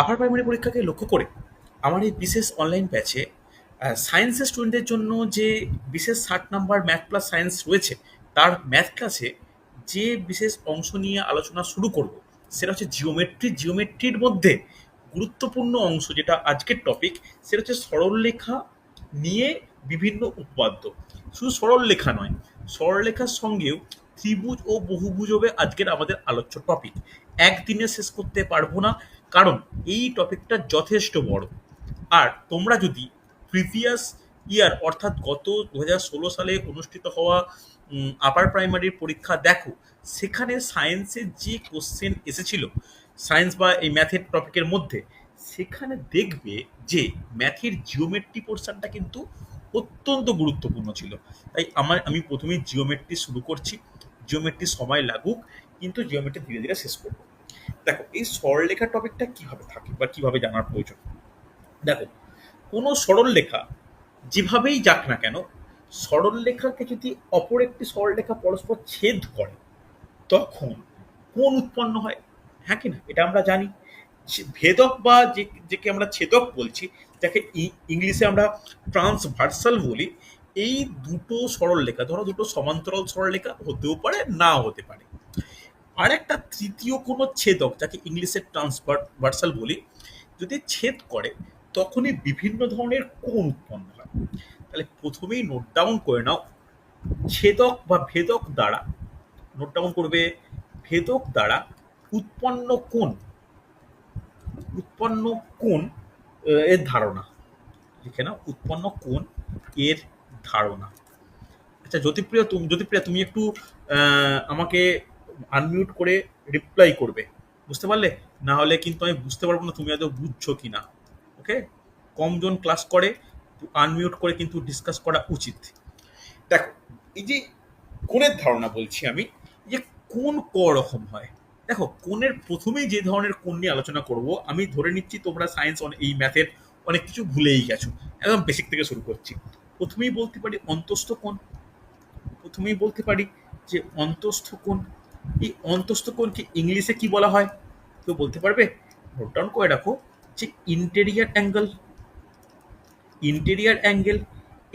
Upper primary পরীক্ষাকে লক্ষ্য করে আমার এই বিশেষ অনলাইন ব্যাচে সায়েন্সের স্টুডেন্টদের জন্য যে বিশেষ ষাট নাম্বার ম্যাথ প্লাস সায়েন্স রয়েছে, তার ম্যাথ ক্লাসে যে বিশেষ অংশ নিয়ে আলোচনা শুরু করব, সেটা হচ্ছে জিওমেট্রি জিওমেট্রির মধ্যে গুরুত্বপূর্ণ অংশ যেটা আজকের টপিক সেটা হচ্ছে সরলরেখা নিয়ে বিভিন্ন উপপাদ্য। শুধু সরলরেখা নয়, সরলরেখার সঙ্গেও ত্রিভুজ ও বহুভুজ হবে আজকের আমাদের আলোচ্য টপিক একদিনে শেষ করতে পারব না কারণ এই টপিকটা যথেষ্ট বড়। আর তোমরা যদি প্রিভিয়াস ইয়ার অর্থাৎ গত দু ষোলো সালে অনুষ্ঠিত হওয়া আপার প্রাইমারির পরীক্ষা দেখো, সেখানে সায়েন্সের যে কোশ্চেন এসেছিল সায়েন্স বা এই ম্যাথের টপিকের মধ্যে, সেখানে দেখবে যে ম্যাথের জিওমেট্রি পোর্শনটা কিন্তু অত্যন্ত গুরুত্বপূর্ণ ছিল। তাই আমার, আমি প্রথমেই জিওমেট্রি শুরু করছি। জিওমেট্রি সময় লাগুক, কিন্তু জিওমেট্রি ধীরে ধীরে শেষ করব। দেখো, এই সরলরেখার টপিকটা কীভাবে থাকে বা কীভাবে জানার প্রয়োজন? দেখো, কোনো সরলরেখা যেভাবেই যাক না কেন, সরলরেখাকে যদি অপর একটি সরলরেখা পরস্পর ছেদ করে, তখন কোন উৎপন্ন হয় হ্যাঁ কি না? এটা আমরা জানি। ভেদক বা যে, যেকে আমরা ছেদক বলছি, যাকে ইংলিশে আমরা ট্রান্সভার্সাল বলি, এই দুটো সরলরেখা, ধরো দুটো সমান্তরাল সরলরেখা হতেও পারে, নাও হতে পারে। আর একটা তৃতীয় কোনো ছেদক, যাকে ইংলিশে ট্রান্সভার্সাল বলি, যদি ছেদ করে, তখনই বিভিন্ন ধরনের কোণ উৎপন্ন হয়। তাহলে প্রথমেই নোট ডাউন করে নাও, ছেদক বা ভেদক দ্বারা নোট ডাউন করবে, ভেদক দ্বারা উৎপন্ন কোণ উৎপন্ন কোণ এর ধারণা। লিখে নাও, উৎপন্ন কোণ এর ধারণা। আচ্ছা জ্যোতিপ্রিয়া, তুমি জ্যোতিপ্রিয়া, তুমি একটু আমাকে আনমিউট করে রিপ্লাই করবে। বুঝতে পারলে? না হলে কিন্তু আমি বুঝতে পারব না, তুমি আদৌ বুঝছ কি না ওকে কমজন ক্লাস করে আনমিউট করে কিন্তু ডিসকাস করা উচিত। দেখো, এই যে কোণের ধারণা বলছি আমি যে কোন ক রকম হয়। দেখো, কোণের প্রথমেই যে ধরনের কোণ নিয়ে আলোচনা করব, আমি ধরে নিচ্ছি তোমরা সায়েন্স এই ম্যাথের অনেক কিছু ভুলেই গেছো। একদম বেসিক থেকে শুরু করছি। প্রথমেই বলতে পারি অন্তস্থ কোণ। প্রথমেই বলতে পারি যে অন্তস্থ কোণ এই অন্তস্থ কোণকে ইংলিশে কি বলা হয়? কেউ বলতে পারবে? নোট ডাউন করে রাখো যে ইন্টেরিয়ার অ্যাঙ্গেল ইন্টেরিয়ার অ্যাঙ্গেল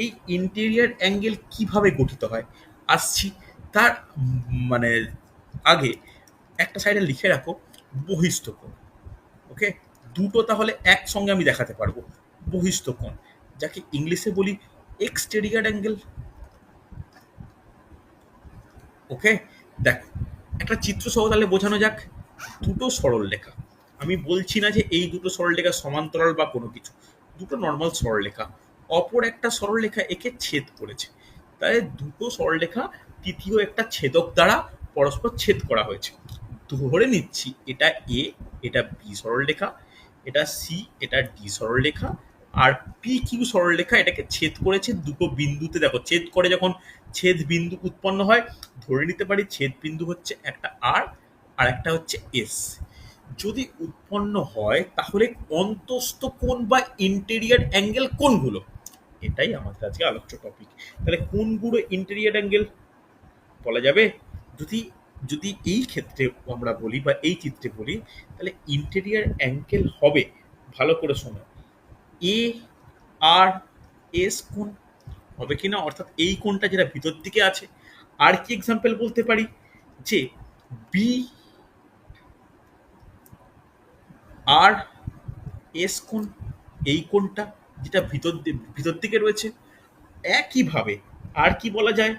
এই ইন্টেরিয়ার অ্যাঙ্গেল কীভাবে গঠিত হয়? আসছি তার মানে আগে একটা সাইডে লিখে রাখো, বহিস্থ কোণ। ওকে দুটো তাহলে একসঙ্গে আমি দেখাতে পারব, বহিস্থ কোণ। যাকে ইংলিশে বলি এক্সটেরিয়ার অ্যাঙ্গেল ওকে দেখো একটা চিত্র সহ তাহলে বোঝানো যাক। দুটো সরল রেখা আমি বলছি না যে এই দুটো সরল রেখা সমান্তরাল বা কোনো কিছু। দুটো নর্মাল সরলরেখা অপর একটা সরলরেখা একে ছেদ করেছে। তাই দুটো সরলরেখা তৃতীয় একটা ছেদক দ্বারা পরস্পর ছেদ করা হয়েছে। ধরে নিচ্ছি, এটা এ এটা বি সরলরেখা এটা সি এটা ডি সরলরেখা আর পি কিউ সরলরেখা এটাকে ছেদ করেছে দুটো বিন্দুতে। দেখো, ছেদ করে যখন ছেদ বিন্দু উৎপন্ন হয়, ধরে নিতে পারি ছেদ বিন্দু হচ্ছে একটা আর আর একটা হচ্ছে এস যদি উৎপন্ন হয়, তাহলে অন্তস্থ কোণ বা ইন্টেরিয়ার অ্যাঙ্গেল কোনগুলো এটাই আমাদের আজকে আলোচ্য টপিক তাহলে কোনগুলো ইন্টেরিয়ার অ্যাঙ্গেল বলা যাবে? যদি যদি এই ক্ষেত্রে আমরা বলি বা এই চিত্রে বলি, তাহলে ইন্টেরিয়ার অ্যাঙ্গেল হবে। ভালো করে শোনো। এ, আর, এস কোণ হবে কি না অর্থাৎ এই কোণটা যেটা ভিতর দিকে আছে, আর কি এক্সাম্পল বলতে পারি? যে বি আর, এস কোণ, এই কোণটা যেটা ভিতর ভিতর দিকে রয়েছে, একইভাবে আর কি বলা যায়?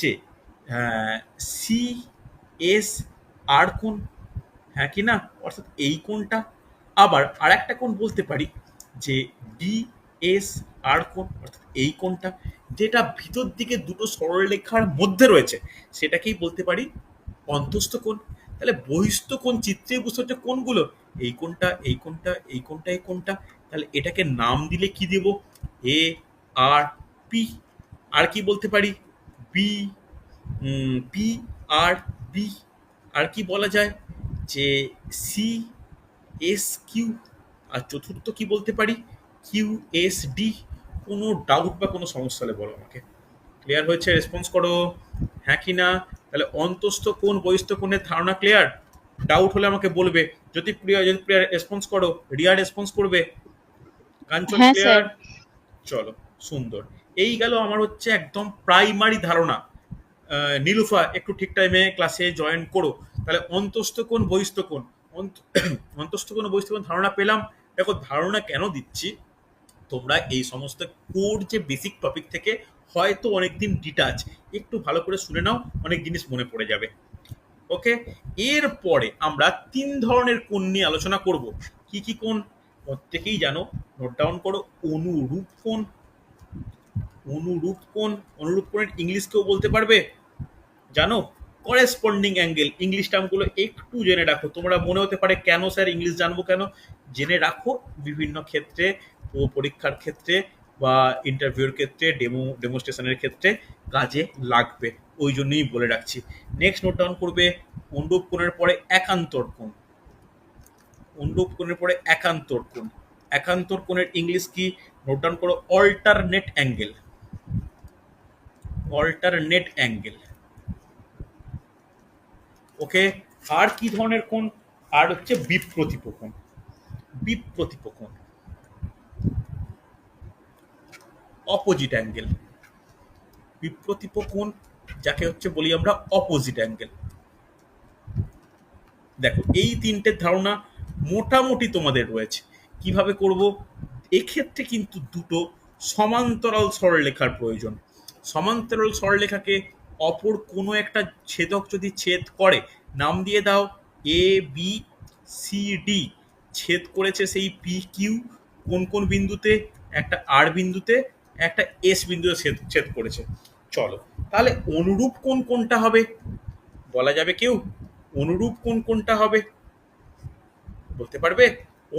যে সি এস আর কোণ হ্যাঁ কি না? অর্থাৎ এই কোণটা। আবার আর একটা কোণ বলতে পারি যে ডি এস আর কোণ, অর্থাৎ এই কোণটা, যেটা ভিতর দিকে দুটো সরলরেখার মধ্যে রয়েছে, সেটাকেই বলতে পারি অন্তস্থ কোণ। তাহলে বহিস্থ কোণ চিত্রে বুঝতে হচ্ছে কোনগুলো এই কোনটা এই কোনটা এই কোণটা এই কোণটা, তাহলে এটাকে নাম দিলে কি দেব? এ আর পি আর কি বলতে পারি? B P R B R কি বলা যায়? যে সি এস কিউ আর চতুর্থ কি বলতে পারি? কিউ এস ডি কোনো ডাউট বা কোনো সমস্যা হলে বলো আমাকে। ক্লিয়ার হয়েছে? রেসপন্স করো। হ্যাঁ কি না? তাহলে অন্তস্থ কোন বহিস্থ কোণের ধারণা ক্লিয়ার ডাউট হলে আমাকে বলবে। যদি প্রিয়া যদি প্রিয়া রেসপন্স করো রিয়া রেসপন্স করবে। কাঞ্চন ক্লিয়ার চলো সুন্দর। এই গেল আমার হচ্ছে একদম প্রাইমারি ধারণা। নীলুফা একটু ঠিক টাইমে ক্লাসে জয়েন করো। তাহলে অন্তস্থ কোন বহিস্থ কোন অন্তস্থ কোন বহিস্থ কোন ধারণা পেলাম। দেখো ধারণা কেন দিচ্ছি? তোমরা এই সমস্ত কোর যে বেসিক টপিক থেকে হয়তো অনেকদিন ডিটাচ একটু ভালো করে শুনে নাও, অনেক জিনিস মনে পড়ে যাবে। ওকে এরপরে আমরা তিন ধরনের কোণ নিয়ে আলোচনা করব। কি কি কোণ? প্রত্যেকেই জানো নোট ডাউন করো, অনুরূপ কোণ। অনুরূপ কোণ, অনুরূপ কোণের ইংলিশ কেউ বলতে পারবে? জানো? করেসপন্ডিং অ্যাঙ্গেল ইংলিশ টার্মগুলো একটু জেনে রাখো। তোমরা মনে হতে পারে কেন স্যার ইংলিশ জানব কেন? জেনে রাখো বিভিন্ন ক্ষেত্রে পরীক্ষার ক্ষেত্রে বা ইন্টারভিউর ক্ষেত্রে ডেমো ডেমোস্ট্রেশনের ক্ষেত্রে কাজে লাগবে। ওই জন্যই বলে রাখছি। নেক্সট নোট ডাউন করবে, অনুরূপ কোণের পরে একান্তর কোণ। অনুরূপ কোণের পরে একান্তর কোণ। একান্তর কোণের ইংলিশ কি? নোট ডাউন করো alternate angle alternate angle okay? আর কি ধরনের কোণ আর হচ্ছে বিপ্রতিপ কোণ বিপ্রতিপ কোণ অপোজিট অ্যাঙ্গেল। বিপ্রতিপ কোণ যাকে হচ্ছে বলি আমরা অপোজিট অ্যাঙ্গেল। দেখো, এই তিনটে ধারণা মোটামুটি তোমাদের রয়েছে। কীভাবে করব? এক্ষেত্রে কিন্তু দুটো সমান্তরাল সরলরেখার প্রয়োজন। সমান্তরাল সরলরেখাকে অপর কোনো একটা ছেদক যদি ছেদ করে, নাম দিয়ে দাও এ বি সি ডি ছেদ করেছে সেই পি কিউ কোন কোন বিন্দুতে? একটা আর বিন্দুতে, একটা এস বিন্দুতে ছেদ ছেদ করেছে। চলো, তাহলে অনুরূপ কোন, কোনটা হবে? বলা যাবে কেউ? অনুরূপ কোন, কোনটা হবে? বলতে পারবে?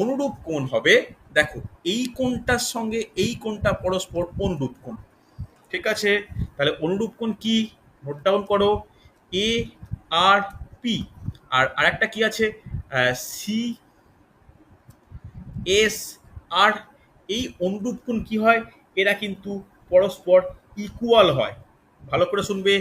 অনুরূপ কোণ হবে? দেখো, এই কোণটার সঙ্গে এই কোণটা পরস্পর অনুরূপ কোণ ঠিক আছে? তাহলে অনুরূপ কোণ কি? নোট ডাউন করো এ আর পি আর আরেকটা কি আছে? সি এস আর এই অনুরূপ কোণ কি হয়? এরা কিন্তু পরস্পর ইকুয়াল হয়। ভালো করে শুনবে,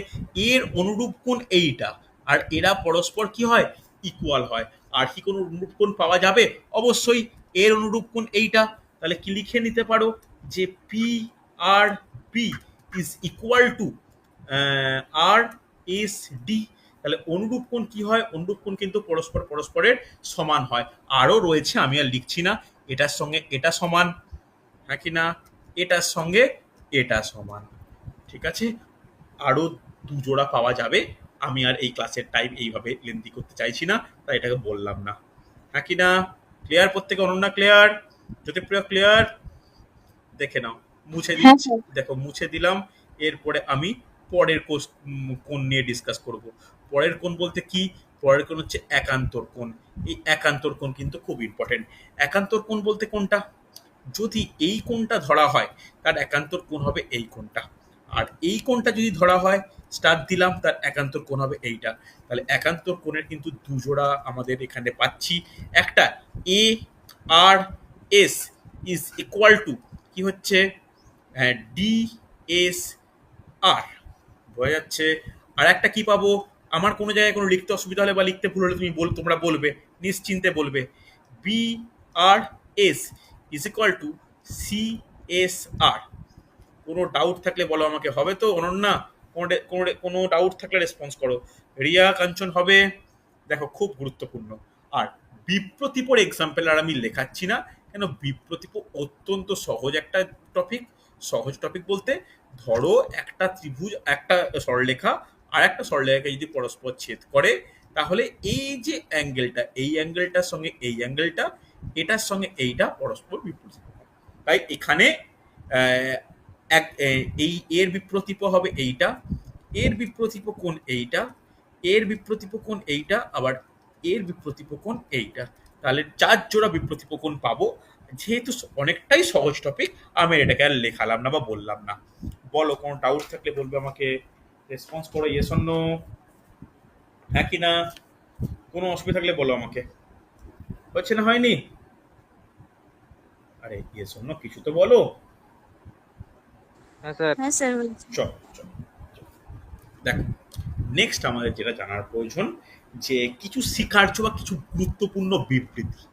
এর অনুরূপ কোণ এইটা। আর এরা পরস্পর কি হয়? ইকুয়াল হয়। আর কি কোনো অনুরূপ কোণ পাওয়া যাবে? অবশ্যই এর অনুরূপ কোণ এইটা। তাহলে কি লিখে নিতে পারো? যে P R P is equal to R S D তাহলে অনুরূপ কোণ কি হয়? অনুরূপ কোণ কিন্তু পরস্পর পরস্পরের সমান হয়। আরও রয়েছে আমি আর লিখছি না। এটার সঙ্গে এটা সমান হ্যাঁ কি না? এটার সঙ্গে এটা সমান। ঠিক আছে? আরও দু জোড়া পাওয়া যাবে। আমি আর এই ক্লাসের টাইম এইভাবে লেন্দি করতে চাইছি না তাই এটাকে বললাম না। হ্যাঁ কি না? ক্লিয়ার প্রত্যেকে অনন্যা ক্লিয়ার জ্যোতিপ্রিয় ক্লিয়ার দেখে নাও। মুছে হ্যাঁ, দিচ্ছি। দেখো মুছে দিলাম। এরপরে আমি পরের কোষ কোণ নিয়ে ডিসকাস করব। পরের কোণ বলতে কি? পরের কোণ হচ্ছে একান্তর কোণ। এই একান্তর কোণ কিন্তু খুব ইম্পর্টেন্ট একান্তর কোণ বলতে কোনটা? যদি এই কোণটা ধরা হয়, তার একান্তর কোণ হবে এই কোণটা। আর এই কোণটা যদি ধরা হয় স্টার দিলাম, তার একান্তর কোণ হবে এইটা। তাহলে একান্তর কোণের কিন্তু দুজোড়া আমাদের এখানে পাচ্ছি। একটা A R S is equal to কি হচ্ছে? ডি এস আর বোঝা যাচ্ছে। আর একটা কি পাবো? আমার কোনো জায়গায় কোনো লিখতে অসুবিধা হলে বা লিখতে ভুল হলে তুমি বল, তোমরা বলবে, নিশ্চিন্তে বলবে। B R S is equal to C S R কোনো ডাউট থাকলে বলো আমাকে, হবে তো? অনন্যা, কোনো কোনো কোনো ডাউট থাকলে রেসপন্স করো। রিয়া কাঞ্চন হবে। দেখো, খুব গুরুত্বপূর্ণ। আর বিপ্রতিপর এক্সাম্পল আর আমি লেখাচ্ছি না। কেন? বিপ্রতিপ অত্যন্ত সহজ একটা টপিক সহজ টপিক বলতে ধরো একটা ত্রিভুজ, একটা সরলরেখা আর একটা সরলরেখা যদি পরস্পর ছেদ করে, তাহলে এই যে অ্যাঙ্গেলটা, এই অ্যাঙ্গেলটার সঙ্গে এই অ্যাঙ্গেলটা, এটার সঙ্গে এইটা পরস্পর বিপ্রতিপ তাই এখানে এক এই এর বিপ্রতিপ হবে এইটা, এর বিপ্রতিপ কোণ এইটা, এর বিপ্রতিপ কোণ এইটা, আবার এর বিপ্রতিপ কোণ এইটা। তাহলে চার জোড়া বিপ্রতিপ কোণ পাবো, যেহেতু অনেকটাই সহজ টপিক আমি এটাকে আর লেখালাম না বা বললাম না। বলো কোনো ডাউট থাকলে বলবে আমাকে রেসপন্স করো ইয়ে শূন্য হ্যাঁ কি না কোনো অসুবিধা থাকলে বলো আমাকে। হচ্ছে না হয়নি? আরে ইয়ে শূন্য কিছু তো বলো। হ্যাঁ স্যার। হ্যাঁ স্যার বলছি। চল চল চল। দেখো নেক্সট আমাদের যেটা জানার প্রয়োজন যে কিছু স্বীকার্য বা কিছু গুরুত্বপূর্ণ বিবৃতি।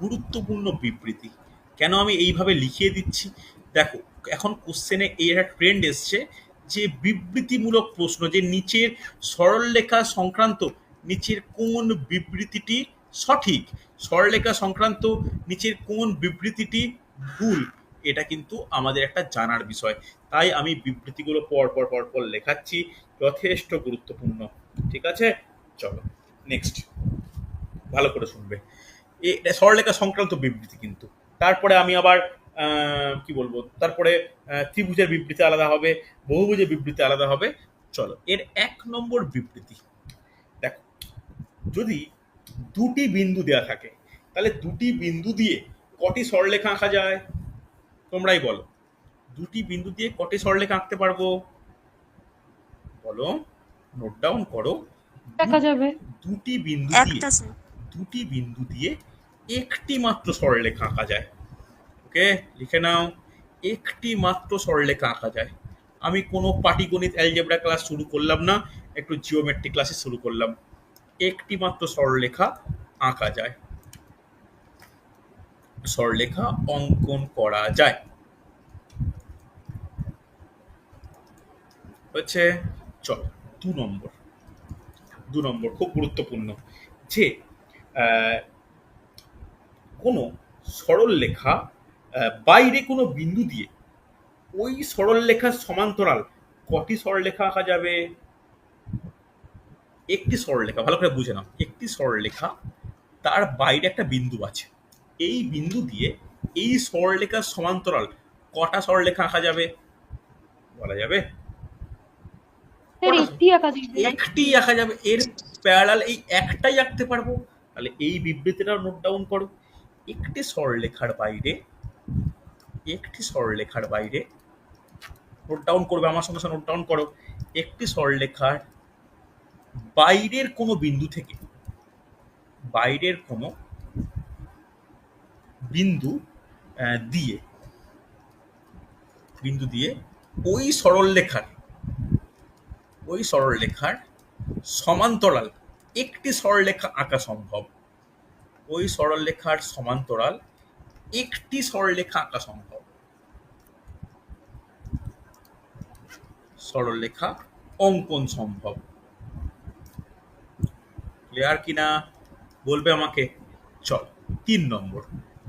গুরুত্বপূর্ণ বিবৃতি। কেন আমি এইভাবে লিখিয়ে দিচ্ছি? দেখো এখন কোশ্চেনে এই একটা ট্রেন্ড এসছে যে বিবৃতিমূলক প্রশ্ন যে নিচের সরলরেখা সংক্রান্ত নিচের কোন বিবৃতিটি সঠিক? সরলরেখা সংক্রান্ত নিচের কোন বিবৃতিটি ভুল? এটা কিন্তু আমাদের একটা জানার বিষয়। তাই আমি বিবৃতিগুলো পর পর পর পর লেখাচ্ছি, যথেষ্ট গুরুত্বপূর্ণ। ঠিক আছে? চলো নেক্সট ভালো করে শুনবে। এটা সরলরেখা সংক্রান্ত বিবৃতি কিন্তু। তারপরে আমি আবার কি বলব? তারপরে ত্রিভুজের বিবৃতি আলাদা হবে বহুভুজের বিবৃতি আলাদা হবে। চলো এর এক নম্বর বিবৃতি। দেখো যদি দুটি বিন্দু দেওয়া থাকে তাহলে দুটি বিন্দু দিয়ে কটি সরলরেখা আঁকা যায়? তোমরাই বলো। দুটি বিন্দু দিয়ে কটি সরলরেখা আঁকতে পারব? বলো নোট ডাউন করো। দেখা যাবে। দুটি বিন্দু দিয়ে দুটি বিন্দু দিয়ে একটি মাত্র সরলরেখা আঁকা যায়। ওকে? লিখে নাও, একটি মাত্র সরলরেখা আঁকা যায়। আমি কোনো পাটিগণিত অ্যালজেব্রা ক্লাস শুরু করলাম না, একটু জিওমেট্রি ক্লাসে শুরু করলাম। একটি মাত্র সরলরেখা আঁকা যায়। সরলরেখা অঙ্কন করা যায়। হচ্ছে, চল, দু নম্বর। দু নম্বর, খুব গুরুত্বপূর্ণ। যে কোনো সরল লেখা বাইরে কোনো বিন্দু দিয়ে ওই সরল লেখার সমান্তরাল কটি সরলরেখা আঁকা যাবে? একটি সরলরেখা ভালো করে বুঝে নাও একটি সরলরেখা তার বাইরে একটা বিন্দু আছে। এই বিন্দু দিয়ে এই সরলরেখার সমান্তরাল কটা সরলরেখা আঁকা যাবে? বলা যাবে? একটি আঁকা যাবে। এর প্যারালাল এই একটাই আঁকতে পারব? তাহলে এই বিবৃতিটা নোট ডাউন করো। একটি সরলরেখার বাইরে একটি সরলরেখার বাইরে। নোট ডাউন করবে, আমার সঙ্গে সঙ্গে নোট ডাউন করো। একটি সরলরেখার বাইরের কোনো বিন্দু থেকে, বাইরের কোনো বিন্দু দিয়ে বিন্দু দিয়ে ওই সরলরেখার ওই সরলরেখার সমান্তরাল, একটি সরলরেখা আঁকা সম্ভব। ওই সরলরেখার সমান্তরাল একটি সরলরেখা আঁকা সম্ভব। সরলরেখা অঙ্কন সম্ভব। ক্লিয়ার কিনা বলবে আমাকে? চল, তিন নম্বর।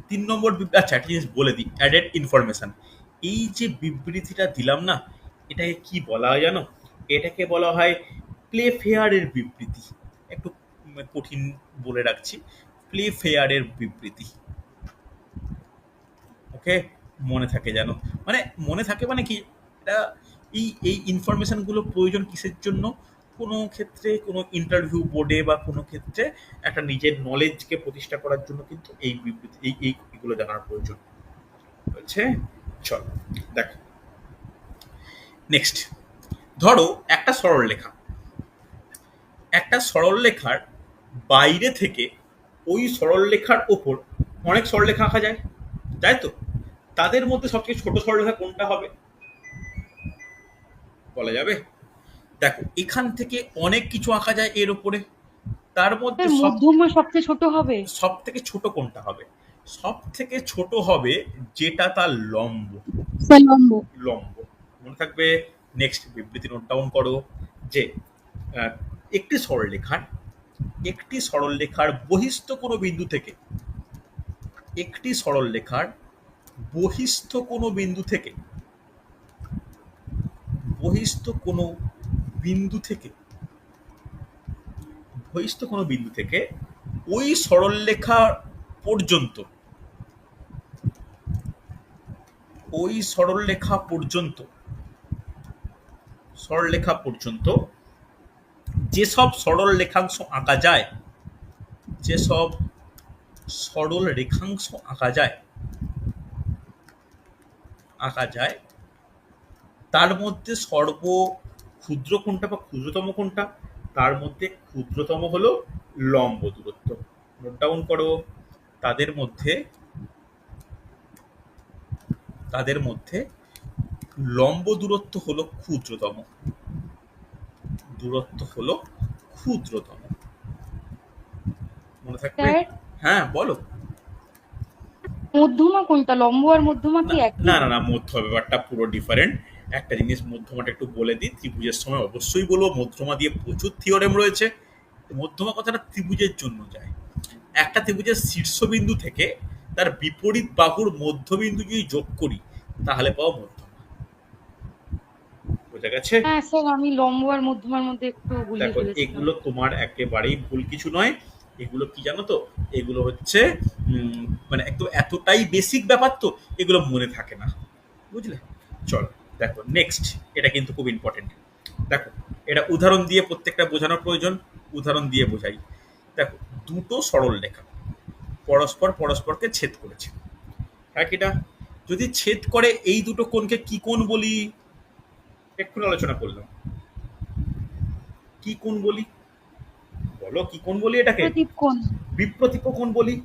তিন নম্বর আচ্ছা একটা জিনিস বলে দিই অ্যাডেড ইনফরমেশন এই যে বিবৃতিটা দিলাম না, এটাকে কি বলা হয় জানো? এটাকে বলা হয় প্লে ফেয়ারের বিবৃতি। একটু কঠিন বলে রাখছি। প্লে ফেয়ারের বিবৃতি। ওকে মনে থাকে যেন। মানে মনে থাকে মানে কি? এটা এই এই ইনফরমেশনগুলো প্রয়োজন কিসের জন্য? কোনো ক্ষেত্রে কোনো ইন্টারভিউ বোর্ডে বা কোনো ক্ষেত্রে একটা নিজের নলেজকে প্রতিষ্ঠা করার জন্য কিন্তু এই বিবৃতি, এই এই এগুলো জানার প্রয়োজন। হচ্ছে চলো, দেখো। নেক্সট ধরো একটা সরলরেখা একটা সরলরেখার বাইরে থেকে ওই সরলরেখার ওপর অনেক সরলরেখা আঁকা যায়। তাই তো? তাদের মধ্যে সবচেয়ে ছোট সরলরেখা কোনটা হবে? বলা যাবে? দেখো এখান থেকে অনেক কিছু আঁকা যায় এর উপরে। তার মধ্যে মধ্যমা সবচেয়ে ছোট হবে। সব থেকে ছোট কোনটা হবে? সব থেকে ছোট হবে যেটা তার লম্ব। লম্ব। লম্ব। মনে থাকবে নেক্সট বিবৃতি নোট ডাউন করো যে আহ, একটি সরলরেখার একটি সরলরেখার বহিস্থ কোনো বিন্দু থেকে একটি সরল সরলরেখার বহিস্থ কোনো বিন্দু থেকে, বহিস্থ কোনো বিন্দু থেকে, বহিস্থ কোনো বিন্দু থেকে ওই সরলরেখা পর্যন্ত, ওই সরলরেখা পর্যন্ত সরলরেখা পর্যন্ত যেসব সরল রেখাংশ আঁকা যায়, যেসব সরল রেখাংশ আঁকা যায় আঁকা যায় তার মধ্যে সর্ব ক্ষুদ্র কোনটা বা ক্ষুদ্রতম কোনটা তার মধ্যে ক্ষুদ্রতম হলো লম্ব দূরত্ব নোট ডাউন করো তাদের মধ্যে তাদের মধ্যে লম্ব দূরত্ব হলো ক্ষুদ্রতম। দূরত্ব হলো ক্ষুদ্রতম। মনে থাকবে? হ্যাঁ বলো। মধ্যমা কোনটা? লম্ব আর মধ্যমা কি না একই? না না না মধ্যমা ব্যাপারটা পুরো ডিফারেন্ট একটা জিনিস মধ্যমাটা একটু বলে দিই ত্রিভুজের সময় অবশ্যই বলব মধ্যমা দিয়ে প্রচুর থিওরেম রয়েছে। মধ্যমা কথাটা ত্রিভুজের জন্য যায়। একটা ত্রিভুজের শীর্ষবিন্দু থেকে তার বিপরীত বাহুর মধ্যবিন্দু যদি যোগ করি তাহলে পাবো মধ্যমা। বোঝা গেছে? হ্যাঁ স্যার আমি লম্ব আর মধ্যমার মধ্যে একটু দেখো এগুলো তোমার একেবারেই ভুল কিছু নয়। এগুলো কি জানো তো? এগুলো হচ্ছে মানে একদম এতটাই বেসিক ব্যাপার তো, এগুলো মনে থাকে না। বুঝলে? চলো, দেখো নেক্সট এটা কিন্তু খুব ইম্পর্টেন্ট দেখো, এটা উদাহরণ দিয়ে প্রত্যেকটা বোঝানোর প্রয়োজন, উদাহরণ দিয়ে বোঝাই। দেখো, দুটো সরল রেখা পরস্পর পরস্পরকে ছেদ করেছে। হ্যাঁ কিটা? যদি ছেদ করে এই দুটো কোণকে কি কোণ বলি? এক্ষুনি আলোচনা করলাম। কি কোণ বলি? বলো কি কোণ বলি এটাকে? বিপ্রতীপ কোণ বলি?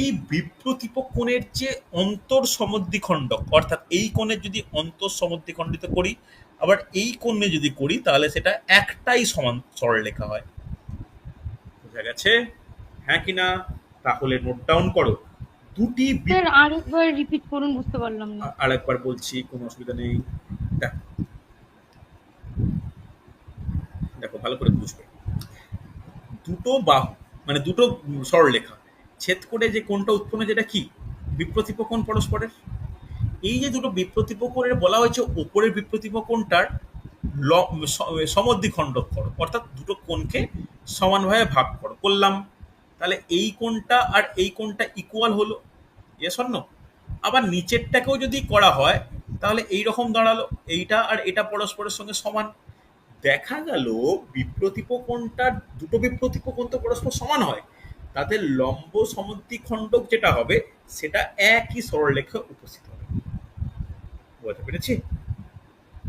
এই বিপ্রতীপ কোণের যে অন্তর সমদ্বিখণ্ডক অর্থাৎ এই কোণের যদি অন্তর সমদ্বিখণ্ডিত করি আবার এই কোণে যদি করি তাহলে সেটা একটাই সমান সরলরেখা হয়। বোঝা গেছে? হ্যাঁ কি না? তাহলে নোট ডাউন করো। দুটি আরেকবার রিপিট করুন বুঝতে পারলাম না। আরেকবার বলছি কোনো অসুবিধা নেই। দেখো। দেখো ভালো করে বুঝবে। দুটো বাহু মানে দুটো সরলরেখা ছেদ করে যে কোনটা উৎপন্ন যেটা কি? বিপ্রতীপ পরস্পরের? এই যে দুটো বিপ্রতীপ বলা হয়েছে, ওপরের বিপ্রতীপ কোণটার ল- স- সমদ্বিখণ্ডক করো, অর্থাৎ দুটো কোণকে সমানভাবে ভাগ করো। করলাম, তাহলে এই কোণটা আর এই কোণটা ইকুয়াল হলো। অর নো আবার নিচেরটাকেও যদি করা হয়, তাহলে এই রকম দাঁড়াল, এইটা আর এটা পরস্পরের সঙ্গে সমান। দেখা গেল বিপ্রতীপ কোণটার দুটো বিপ্রতীপ কোণ তো পরস্পর সমান হয়। তাদের লম্ব সমদ্বিখণ্ডক যেটা হবে, সেটা একই সরলরেখা উপস্থিত হবে। বুঝতে পেরেছি?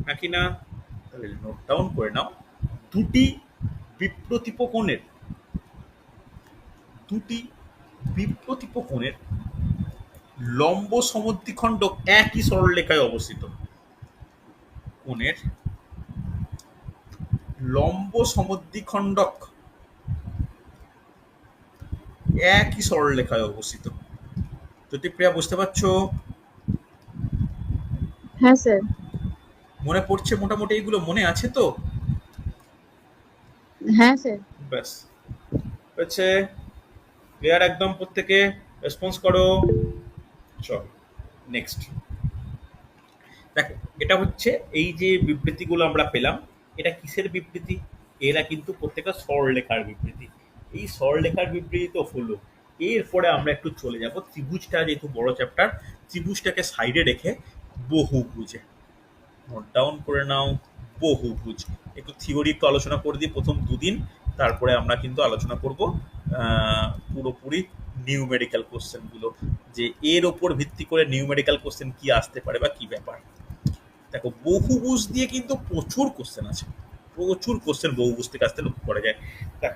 নাকি না? তাহলে নোট ডাউন করে নাও। দুটি বিপ্রতীপ কোণের দুটি বিপ্রতীপ কোণের লম্ব সমদ্বিখণ্ডক একই সরলরেখায় অবস্থিত। কোণের লম্ব সমদ্বিখণ্ডক একই সরলরেখায় অবস্থিত। জ্যোতিপ্রিয়া বুঝতে পারছ? হ্যাঁ স্যার। মনে পড়ছে মোটামুটি এইগুলো মনে আছে তো? হ্যাঁ স্যার। ব্যাস। হচ্ছে ক্লিয়ার একদম প্রত্যেকে? রেসপন্স করো। চল নেক্সট। দেখো এটা হচ্ছে এই যে বিবৃতিগুলো আমরা পেলাম এটা কিসের বিবৃতি? এরা কিন্তু প্রত্যেকটা সরলরেখার বিবৃতি। এই সরলরেখার বিবৃতি তো হলো। এরপরে আমরা একটু চলে যাব। ত্রিভুজটা যেহেতু বড় চ্যাপ্টার ত্রিভুজটাকে সাইডে রেখে বহুভুজে নোট ডাউন করে নাও, বহুভুজ। একটু থিওরি একটু আলোচনা করে দিই প্রথম দুদিন। তারপরে আমরা কিন্তু আলোচনা করব পুরোপুরি নিউমেরিক্যাল কোশ্চেনগুলো যে এর ওপর ভিত্তি করে নিউ নিউমেরিক্যাল কোশ্চেন কি আসতে পারে বা কি ব্যাপার। দেখো বহুভুজ দিয়ে কিন্তু প্রচুর কোশ্চেন আছে। প্রচুর কোশ্চেন বহুভুজ থেকে আসতে লক্ষ্য করা যায়। দেখো,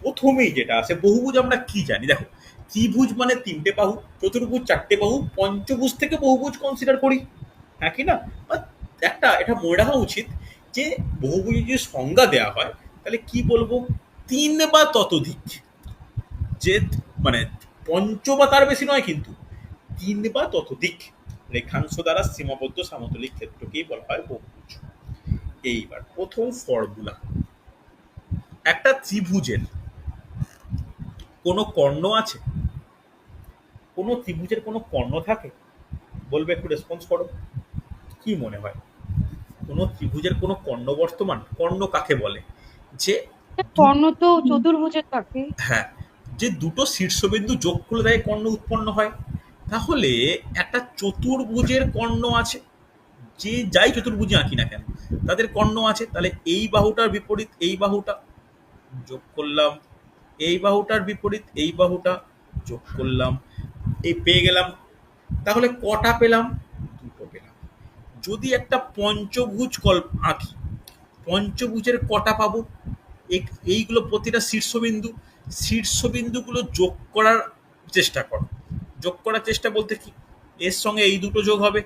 প্রথমেই যেটা আছে বহুভুজ আমরা কি জানি? দেখো ত্রিভুজ মানে তিনটে বাহু, চতুর্ভুজ চারটে বাহু, পঞ্চভুজ থেকে বহুভুজ কনসিডার করি। হ্যাঁ কি না? বা একটা, এটা মনে রাখা উচিত যে বহুভুজের যদি সংজ্ঞা দেওয়া হয়, তাহলে কি বলব? তিন বা ততোধিক। যে মানে পঞ্চ বা তার বেশি নয় কিন্তু, তিন বা ততোধিক। রেখাংশ দ্বারা সীমাবদ্ধ সামতলিক ক্ষেত্রকেই বলা হয় বহুভুজ। এইবার প্রথম ফর্মুলা একটা ত্রিভুজের কোনো কর্ণ আছে? কোনো ত্রিভুজের কোনো কর্ণ থাকে? বলবে একটু রেসপন্স করো। কি মনে হয়? কোনো ত্রিভুজের কোনো কর্ণ বর্তমান? কর্ণ কাকে বলে? যে কর্ণ তো চতুর্ভুজের থাকে হ্যাঁ যে দুটো শীর্ষবিন্দু যোগ করলে তাই কর্ণ উৎপন্ন হয়। তাহলে একটা চতুর্ভুজের কর্ণ আছে। যে যাই চতুর্ভুজে আঁকি না কেন, তাদের কর্ণ আছে, তাহলে এই বাহুটার বিপরীত, এই বাহুটা যোগ করলাম, এই বাহুটার বিপরীত, এই বাহুটা যোগ করলাম। এই পেয়ে গেলাম। তাহলে কটা পেলাম? দুটো পেলাম। যদি একটা পঞ্চভুজ কল্প আঁকি, পঞ্চভুজের কটা পাবো? এইগুলো প্রতিটা শীর্ষবিন্দু, শীর্ষবিন্দুগুলো যোগ করার চেষ্টা করো। যোগ করার চেষ্টা বলতে কি? এর সঙ্গে এই দুটো যোগ হবে,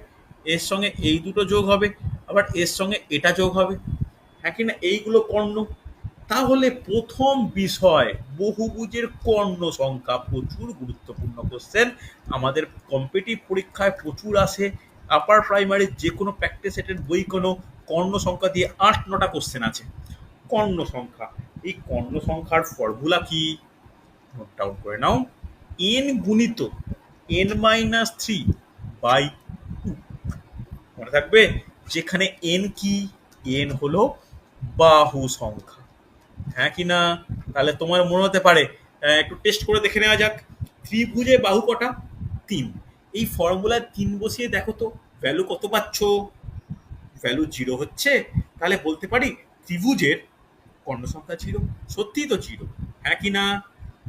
এর সঙ্গে এই দুটো যোগ হবে, আবার এর সঙ্গে এটা যোগ হবে। হ্যাঁ কি না? এইগুলো কর্ণ। তাহলে প্রথম বিষয়, বহুভুজের কর্ণ সংখ্যা প্রচুর গুরুত্বপূর্ণ কোশ্চেন আমাদের কম্পিটিভ পরীক্ষায় প্রচুর আসে। আপার প্রাইমারির যে কোনো প্র্যাকটিস সেটের বই কোনো কর্ণ সংখ্যা দিয়ে আট, নটা কোশ্চেন আছে। কর্ণ সংখ্যা। এই কর্ণ সংখ্যার ফর্মুলা কি? নোট ডাউন করে নাও। এন গুণিত N minus three by two মনে থাকবে? যেখানে এন কি? এন হলো বাহু সংখ্যা। হ্যাঁ কি না? তাহলে তোমার মনে হতে পারে একটু টেস্ট করে দেখে নেওয়া যাক। ত্রিভুজে বাহু কটা? তিন। এই ফর্মুলায় তিন বসিয়ে দেখো তো ভ্যালু কত পাচ্ছ? ভ্যালু জিরো হচ্ছে। তাহলে বলতে পারি ত্রিভুজের কর্ণ সংখ্যা জিরো সত্যিই তো জিরো হ্যাঁ কি না?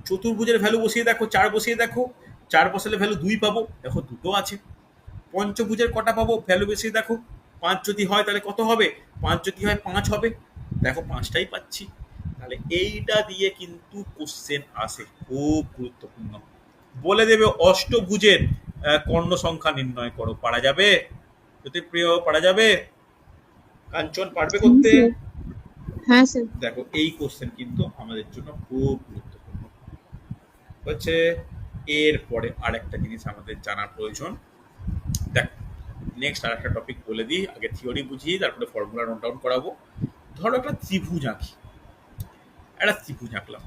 চতুর্ভুজের ভ্যালু বসিয়ে দেখো, চার বসিয়ে দেখো। চার বসালে ভ্যালু দুই পাবো দেখো দুটো আছে। পঞ্চভুজের কটা পাবো? ভ্যালু বেশি দেখো। পাঁচ যদি হয় তাহলে কত হবে? পাঁচ যদি হয় পাঁচ হবে। দেখো পাঁচটাই পাচ্ছি। তাহলে এইটা দিয়ে কিন্তু কোশ্চেন আসে। খুব গুরুত্বপূর্ণ। বলে দেবে অষ্টভুজের কর্ণ সংখ্যা নির্ণয় করো। পারা যাবে? জ্যোতিপ্রিয় পারা যাবে? কাঞ্চন পারবে করতে? হ্যাঁ স্যার দেখো এই কোশ্চেন কিন্তু আমাদের জন্য খুব গুরুত্বপূর্ণ। হচ্ছে এরপরে আরেকটা জিনিস আমাদের জানার প্রয়োজন। দেখ নেক্সট আর একটা টপিক বলে দিই, আগে থিওরি বুঝিয়ে তারপরে ফর্মুলা নোট ডাউন করাবো। ধরো একটা ত্রিভুজ আঁকি। একটা ত্রিভুজ আঁকলাম।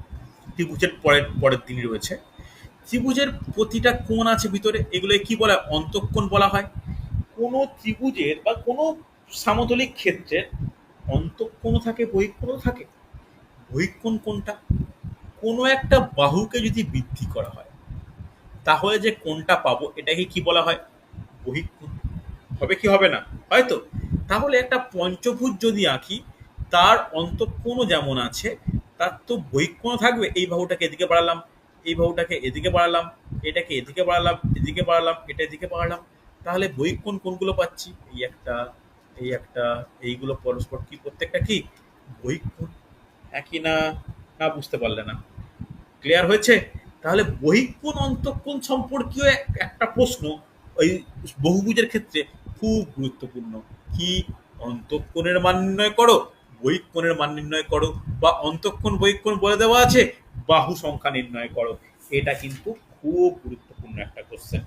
ত্রিভুজের পরের পরের দিনই রয়েছে। ত্রিভুজের প্রতিটা কোণ আছে ভিতরে এগুলো কি বলা হয়? অন্তঃকোণ বলা হয়। কোনো ত্রিভুজের বা কোনো সামতলিক ক্ষেত্রের অন্তঃকোণ থাকে, বহিঃকোণও থাকে। বহিঃকোণ কোনটা? কোনো একটা বাহুকে যদি বৃদ্ধি করা হয় তাহলে যে কোনটা পাবো এটাকে কি বলা হয়? বহিঃকোণ হবে কি হবে না? হয়তো? তাহলে একটা পঞ্চভুজ যদি আঁকি, তার অন্তঃকোণও যেমন আছে, তার তো বহিঃকোণ থাকবে। এই বাহুটাকে এদিকে বাড়ালাম, এই বাহুটাকে এদিকে বাড়ালাম, এটাকে এদিকে বাড়ালাম এদিকে বাড়ালাম, এটা এদিকে বাড়ালাম। তাহলে বহিঃকোণ কোনগুলো পাচ্ছি? এই একটা এই একটা, এইগুলো পরস্পর কি? প্রত্যেকটা কি? বহিঃকোণ। একই না? না, বুঝতে পারলে না। ক্লিয়ার হয়েছে? তাহলে বহিঃকোণ অন্তঃকোণ সম্পর্কীয় এক- একটা প্রশ্ন ওই বহুভুজের ক্ষেত্রে খুব গুরুত্বপূর্ণ। কি অন্তঃকোণের মান নির্ণয় করো, বহিঃকোণের মান নির্ণয় করো, বা অন্তঃকোণ, বহিঃকোণ বলে দেওয়া আছে, বাহু সংখ্যা নির্ণয় করো। এটা কিন্তু খুব গুরুত্বপূর্ণ একটা কোশ্চেন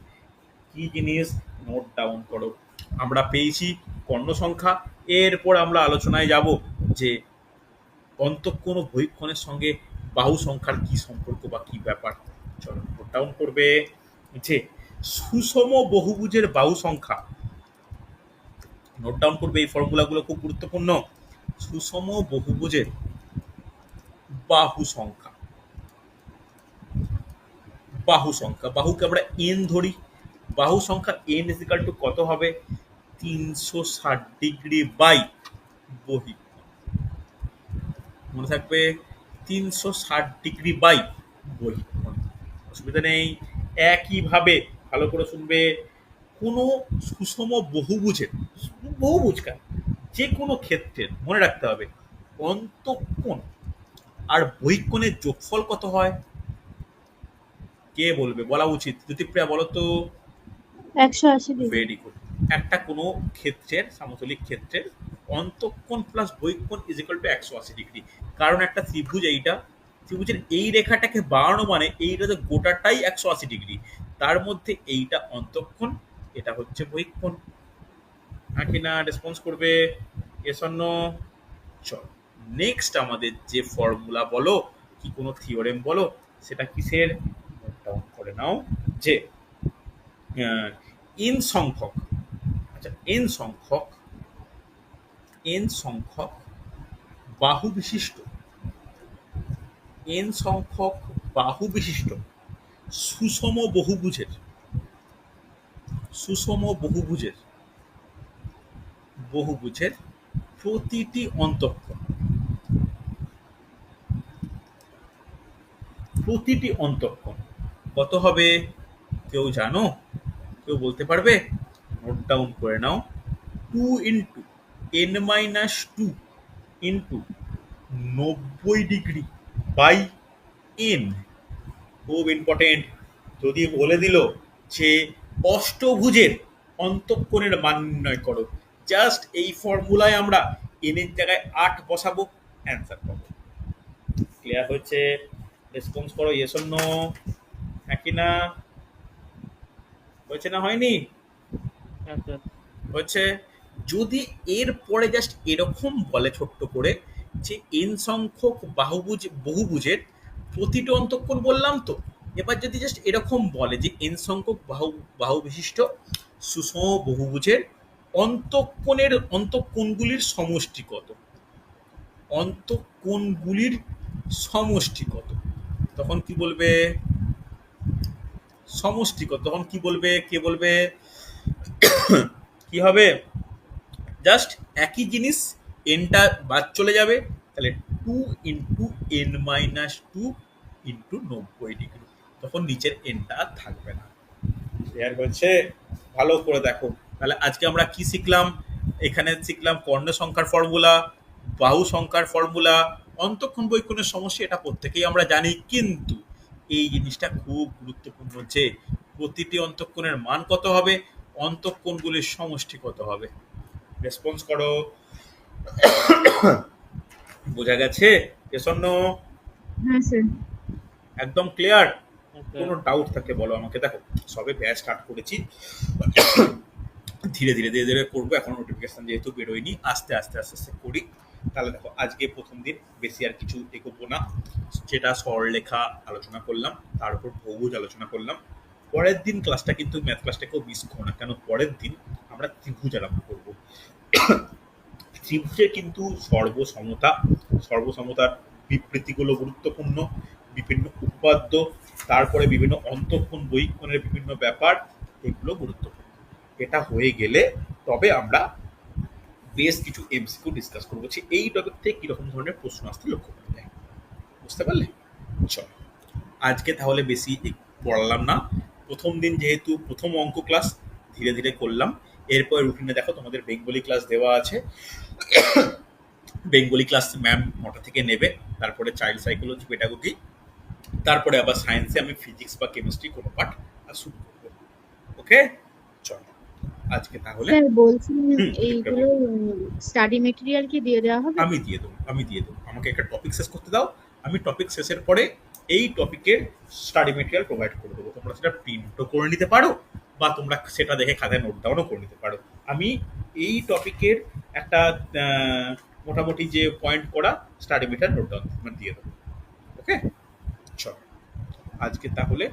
কি জিনিস? নোট ডাউন করো। আমরা পেয়েছি কর্ণ সংখ্যা। এরপর আমরা আলোচনায় যাব যে অন্তঃকোণ ও বহিঃকোণের সঙ্গে বাহু সংখ্যার কি সম্পর্ক বা কি ব্যাপার। ডাউন করবে। যে সুষম বহুভুজের বাহু সংখ্যা। নোট ডাউন করবে এই ফর্মুলাগুলো, খুব গুরুত্বপূর্ণ। সুষম বহুভুজের বাহু সংখ্যা। বাহু সংখ্যা, বাহুকে আমরা এন ধরি। বাহু সংখ্যা এন ইজিক্যাল টু কত হবে? তিনশো ষাট ডিগ্রি বাই বহি। মনে থাকবে, তিনশো ষাট ডিগ্রি বাই বহি। অসুবিধা নেই। একইভাবে ভালো করে শুনবে। কোনো সুষম বহুভুজের বহুভুজ কেন? যে কোনো ক্ষেত্রের মনে রাখতে হবে অন্তঃকোণ আর বহিকোণের যোগফল কত হয়? কে বলবে? বলা উচিত। জ্যোতিপ্রিয়া বলো তো। একশো আশি ভেরি গুড একটা কোনো ক্ষেত্রের সামতলিক ক্ষেত্রের অন্তঃকোণ প্লাস বহিকোণ ইজ ইকাল টু একশো আশি ডিগ্রি। কারণ একটা ত্রিভুজ এইটা ত্রিভুজের এই রেখাটাকে বাড়ানো মানে এইটা তো গোটাটাই একশো আশি ডিগ্রি। তার মধ্যে এইটা অন্তক্ষণ, এটা হচ্ছে বহিকোণ। হ্যাঁ কি না রেসপন্স করবে? এস অন্য চল। নেক্সট আমাদের যে ফর্মুলা বলো, কি কোনো থিওরেম বলো, সেটা কিসের? ডাউন করে নাও যে এন সংখ্যক আচ্ছা এন সংখ্যক এন সংখ্যক বাহু বিশিষ্ট এন সংখ্যক বাহু বিশিষ্ট, সুষম বহুভুজের সুষম বহুভুজের বহুভুজের প্রতিটি অন্তঃকোণ প্রতিটি অন্তঃকোণ কত হবে? কেউ জানো? কেউ বলতে পারবে? নোট ডাউন করে নাও। Two into N minus two into নব্বই ডিগ্রি। বাই এন খুব ইম্পর্টেন্ট যদি বলে দিল যে অষ্টভুজের অন্তঃকোণের মান নির্ণয় করো। জাস্ট এই ফর্মুলায় আমরা এনের জায়গায় আট বসাবো অ্যান্সার পাবো। ক্লিয়ার হয়েছে? রেসপন্স করো ইয়েস নো হ্যাঁ কি না? হয়েছে না হয়নি? হ্যাঁ হচ্ছে যদি এর পরে জাস্ট এরকম বলে ছোট্ট করে যে এন সংখ্যক বাহুভুজ, বহুভুজের প্রতিটি অন্তঃকোণ বললাম তো। এবার যদি জাস্ট এরকম বলে যে এন সংখ্যক বাহু বাহু বিশিষ্ট সুষম বহুভুজের অন্তঃকোণের অন্তঃকোণগুলির সমষ্টি কত? অন্তঃকোণগুলির সমষ্টি কত? তখন কি বলবে? সমষ্টি কত? তখন কি বলবে? কে বলবে? কি হবে? জাস্ট একই জিনিস এনটা বাদ চলে যাবে, তাহলে two into N minus two into নব্বই ডিগ্রি তখন নিচের এনটা আর থাকবে না। ক্লিয়ার হয়েছে ভালো করে দেখো। তাহলে আজকে আমরা কি শিখলাম? এখানে শিখলাম কর্ণ সংখ্যার ফর্মুলা বাহু সংখ্যার ফর্মুলা অন্তঃক্ষণ বৈক্ষণের সমস্যা এটা প্রত্যেকেই আমরা জানি, কিন্তু এই জিনিসটা খুব গুরুত্বপূর্ণ যে প্রতিটি অন্তক্ষণের মান কত হবে? অন্তঃক্ষণগুলির সমষ্টি কত হবে? রেসপন্স করো। বোঝা গেছে? এসন্ন হ্যাঁ একদম ক্লিয়ার কোনো ডাউট থাকে বলো আমাকে। দেখো সবে ব্যাচ স্টার্ট করেছি। ধীরে ধীরে ধীরে ধীরে করব। এখন নোটিফিকেশন যেহেতু বেরোয়নি আস্তে আস্তে আস্তে আস্তে করি। তাহলে দেখো আজকে প্রথম দিন বেশি আর কিছু এগোবো না। যেটা সরলরেখা আলোচনা করলাম তার উপর বহুজ আলোচনা করলাম। পরের দিন ক্লাসটা কিন্তু ম্যাথ ক্লাসটাকেও মিস করো না কেন? পরের দিন আমরা ত্রিভুজ আরম্ভ করব। ত্রিভুজের কিন্তু সর্বসমতা, সর্বসমতার বিবৃতিগুলো গুরুত্বপূর্ণ, বিভিন্ন উপাদ্য তারপরে বিভিন্ন অন্তঃক্ষণ বৈক্ষণের বিভিন্ন ব্যাপার, এগুলো গুরুত্বপূর্ণ। এটা হয়ে গেলে তবে আমরা বেশ কিছু এমসিকিউ ডিসকাস করব যে এই টপিক থেকে কীরকম ধরনের প্রশ্ন আসতে লক্ষ্য করা যায়। বুঝতে পারলে? চলো। আজকে তাহলে বেশি পড়ালাম না। প্রথম দিন যেহেতু প্রথম অঙ্ক ক্লাস ধীরে ধীরে করলাম। এরপর রুটিনে দেখো তোমাদের বেঙ্গলি ক্লাস দেওয়া আছে। বেঙ্গলি ক্লাস ম্যাম নটা থেকে নেবে তারপরে চাইল্ড সাইকোলজি পেডাগোগি তারপরে আবার সায়েন্সে আমি ফিজিক্স বা কেমিস্ট্রি কোনো পাঠ শুরু করব। ওকে চলো। আজকে তাহলে স্যার এইগুলো স্টাডি মেটেরিয়াল কি দিয়ে দেওয়া হবে? আমি দিয়ে দেবো আমি দিয়ে দেবো। আমাকে একটা টপিক শেষ করতে দাও। আমি টপিক শেষের পরে এই টপিকের স্টাডি মেটেরিয়াল প্রোভাইড করে দেবো। তোমরা সেটা প্রিন্টও করে নিতে পারো বা তোমরা সেটা দেখে খাতায় নোট ডাউনও করে নিতে পারো। আমি এই টপিকের একটা মোটামুটি যে পয়েন্ট করা স্টাডি মিটার নোট ডাউন দিয়ে দেবো। ওকে চলো আজকে তাহলে